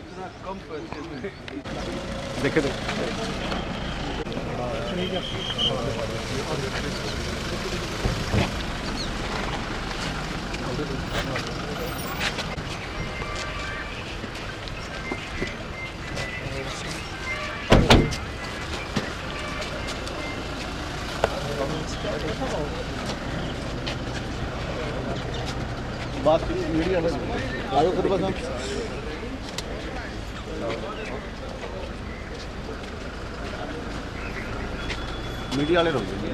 इतना कम पैसे में देखे ਬਾਤ ਮੀਡੀਆ ਨਾਲ ਆਇਓ ਖੁਦ ਬਸਾਂ ਮੀਡੀਆ ਵਾਲੇ ਰੋਕ ਜੀ।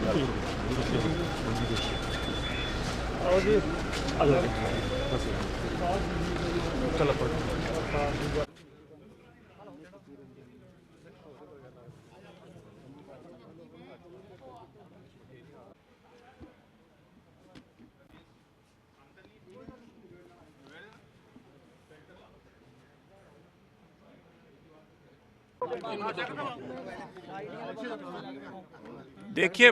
ਆਓ ਜੀ। ਚਲੋ ਪਰ ਦੇਖिए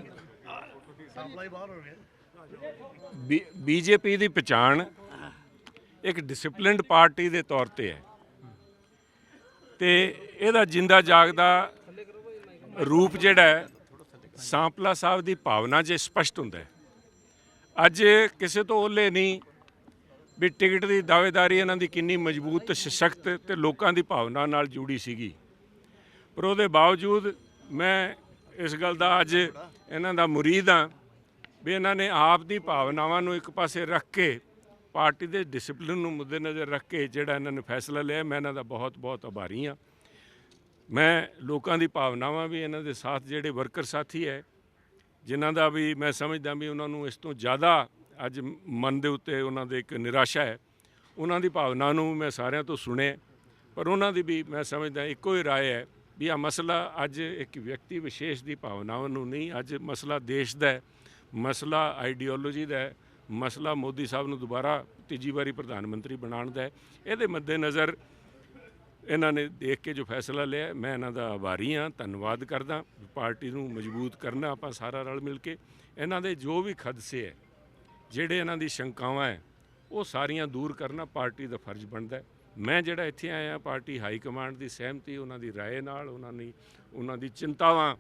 ਬੀਜੇਪੀ ਦੀ ਪਛਾਣ ਇੱਕ ਡਿਸਪਲਿਨਡ ਪਾਰਟੀ ਦੇ ਤੌਰ ਤੇ ਹੈ। ਤੇ ਇਹਦਾ ਜਿੰਦਾ ਜਾਗਦਾ ਰੂਪ ਜਿਹੜਾ ਸਾਂਪਲਾ ਸਾਹਿਬ ਦੀ ਭਾਵਨਾ 'ਚ ਸਪਸ਼ਟ ਹੁੰਦਾ ਹੈ। ਅੱਜ ਕਿਸੇ ਤੋਂ ਓਲੇ ਨਹੀਂ ਵੀ ਟਿਕਟ ਦੀ ਦਾਅਵੇਦਾਰੀ ਇਹਨਾਂ ਦੀ ਕਿੰਨੀ ਮਜ਼ਬੂਤ, ਸਸ਼ਕਤ ਤੇ ਲੋਕਾਂ ਦੀ ਭਾਵਨਾ ਨਾਲ ਜੁੜੀ ਸੀਗੀ। ਪਰ ਉਹਦੇ ਬਾਵਜੂਦ ਮੈਂ ਇਸ ਗੱਲ ਦਾ ਅੱਜ ਇਹਨਾਂ ਦਾ ਮੁਰੀਦ ਹਾਂ ਵੀ ਇਹਨਾਂ ਨੇ ਆਪ ਦੀ ਭਾਵਨਾਵਾਂ ਨੂੰ ਇੱਕ ਪਾਸੇ ਰੱਖ ਕੇ ਪਾਰਟੀ ਦੇ ਡਿਸਪਲਿਨ ਨੂੰ ਮੁੱਦੇ ਨਜ਼ਰ ਰੱਖ ਕੇ ਜਿਹੜਾ ਇਹਨਾਂ ਨੇ ਫੈਸਲਾ ਲਿਆ, ਮੈਂ ਇਹਨਾਂ ਦਾ ਬਹੁਤ ਬਹੁਤ ਆਭਾਰੀ ਹਾਂ। ਮੈਂ ਲੋਕਾਂ ਦੀ ਭਾਵਨਾਵਾਂ ਵੀ ਇਹਨਾਂ ਦੇ ਸਾਥ ਜਿਹੜੇ ਵਰਕਰ ਸਾਥੀ ਹੈ, ਜਿਨ੍ਹਾਂ ਦਾ ਵੀ ਮੈਂ ਸਮਝਦਾ ਵੀ ਉਹਨਾਂ ਨੂੰ ਇਸ ਤੋਂ ਜ਼ਿਆਦਾ ਅੱਜ ਮਨ ਦੇ ਉੱਤੇ ਉਹਨਾਂ ਦੇ ਇੱਕ ਨਿਰਾਸ਼ਾ ਹੈ, ਉਹਨਾਂ ਦੀ ਭਾਵਨਾ ਨੂੰ ਮੈਂ ਸਾਰਿਆਂ ਤੋਂ ਸੁਣਿਆ, ਪਰ ਉਹਨਾਂ ਦੀ ਵੀ ਮੈਂ ਸਮਝਦਾ ਇੱਕੋ ਹੀ ਰਾਏ ਹੈ ਵੀ ਆ ਮਸਲਾ ਅੱਜ ਇੱਕ ਵਿਅਕਤੀ ਵਿਸ਼ੇਸ਼ ਦੀ ਭਾਵਨਾਵਾਂ ਨੂੰ ਨਹੀਂ, ਅੱਜ ਮਸਲਾ ਦੇਸ਼ ਦਾ ਹੈ, ਮਸਲਾ ਆਈਡੀਓਲੋਜੀ ਦਾ ਹੈ, ਮਸਲਾ ਮੋਦੀ ਸਾਹਿਬ ਨੂੰ ਦੁਬਾਰਾ ਤੀਜੀ ਵਾਰੀ ਪ੍ਰਧਾਨ ਮੰਤਰੀ ਬਣਾਉਣ ਦਾ ਹੈ। ਇਹਦੇ ਮੱਦੇਨਜ਼ਰ ਇਹਨਾਂ ਨੇ ਦੇਖ ਕੇ ਜੋ ਫੈਸਲਾ ਲਿਆ, ਮੈਂ ਇਹਨਾਂ ਦਾ ਆਭਾਰੀ ਹਾਂ, ਧੰਨਵਾਦ ਕਰਦਾ, ਪਾਰਟੀ ਨੂੰ ਮਜ਼ਬੂਤ ਕਰਨਾ ਆਪਾਂ ਸਾਰਾ ਰਲ ਮਿਲ ਕੇ। ਇਹਨਾਂ ਦੇ ਜੋ ਵੀ ਖਦਸੇ ਹੈ, ਜਿਹੜੇ ਇਹਨਾਂ ਦੀ ਸ਼ੰਕਾਵਾਂ ਹੈ, ਉਹ ਸਾਰੀਆਂ ਦੂਰ ਕਰਨਾ ਪਾਰਟੀ ਦਾ ਫਰਜ਼ ਬਣਦਾ ਹੈ। ਮੈਂ ਜਿਹੜਾ ਇੱਥੇ ਆਇਆ ਪਾਰਟੀ ਹਾਈ ਕਮਾਂਡ ਦੀ ਸਹਿਮਤੀ ਉਹਨਾਂ ਦੀ رائے ਨਾਲ ਉਹਨਾਂ ਨੇ ਉਹਨਾਂ ਦੀ ਚਿੰਤਾਵਾਂ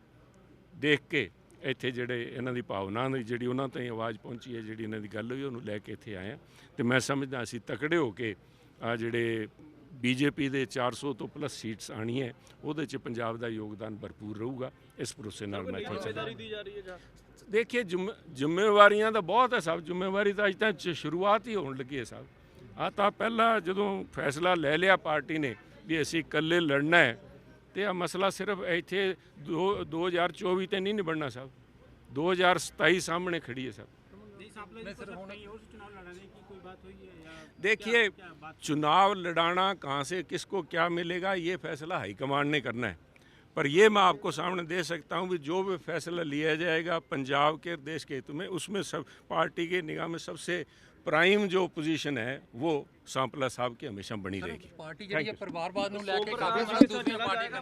ਦੇਖ ਕੇ ਇੱਥੇ ਜਿਹੜੇ ਇਹਨਾਂ ਦੀ ਭਾਵਨਾ ਦੀ ਜਿਹੜੀ ਉਹਨਾਂ ਤਾਈਂ ਆਵਾਜ਼ ਪਹੁੰਚੀ ਹੈ ਜਿਹੜੀ ਇਹਨਾਂ ਦੀ ਗੱਲ ਹੋਈ ਉਹਨੂੰ ਲੈ ਕੇ ਇੱਥੇ ਆਇਆ। ਤੇ ਮੈਂ ਸਮਝਦਾ ਅਸੀਂ ਤਕੜੇ ਹੋ ਕੇ ਆ ਜਿਹੜੇ ਬੀਜੇਪੀ ਦੇ 400 ਤੋਂ ਪਲੱਸ ਸੀਟਸ ਆਣੀ ਹੈ ਉਹਦੇ ਚ ਪੰਜਾਬ ਦਾ ਯੋਗਦਾਨ ਭਰਪੂਰ ਰਹੂਗਾ। ਇਸ ਭਰੋਸੇ ਨਾਲ ਮੈਂ ਇੱਥੇ ਚੱਲਦਾ ਦੇਖਿਏ ਜ਼ਿੰਮੇਵਾਰੀਆਂ ਦਾ ਬਹੁਤ ਹੈ ਸਭ। ਜ਼ਿੰਮੇਵਾਰੀ ਤਾਂ ਅਜ ਤੱਕ ਸ਼ੁਰੂਆਤ ਹੀ ਹੋਣ ਲੱਗੀ ਹੈ ਸਾਹਿਬ ਆ ਤਾਂ ਪਹਿਲਾਂ ਜਦੋਂ ਫੈਸਲਾ ਲੈ ਲਿਆ ਪਾਰਟੀ ਨੇ ਵੀ ਅਸੀਂ ਇਕੱਲੇ ਲੜਨਾ ਹੈ ਤੇ ਆ ਮਸਲਾ ਸਿਰਫ ਇੱਥੇ ਦੋ- 2024 ਤੇ ਨਹੀਂ ਨਿਬੜਨਾ ਸਭ 2027 ਸਾਹਮਣੇ ਖੜੀ ਹੈ ਸਭ देखिए चुनाव लड़ाना कहाँ से किसको क्या मिलेगा ये फैसला हाईकमान ने करना है पर ये मैं आपको सामने दे सकता हूँ कि जो भी फैसला लिया जाएगा पंजाब के देश के हित में उसमें सब पार्टी के निगाह में सबसे प्राइम जो पोजीशन है वो सांपला साहब की हमेशा बनी रहेगी ਪਾਰਟੀ ਜਿਹੜੀ ਹੈ ਪਰਿਵਾਰਵਾਦ ਨੂੰ ਲੈ ਕੇ ਕਾਫੀ ਦੂਸਰੀਆਂ ਪਾਰਟੀਆਂ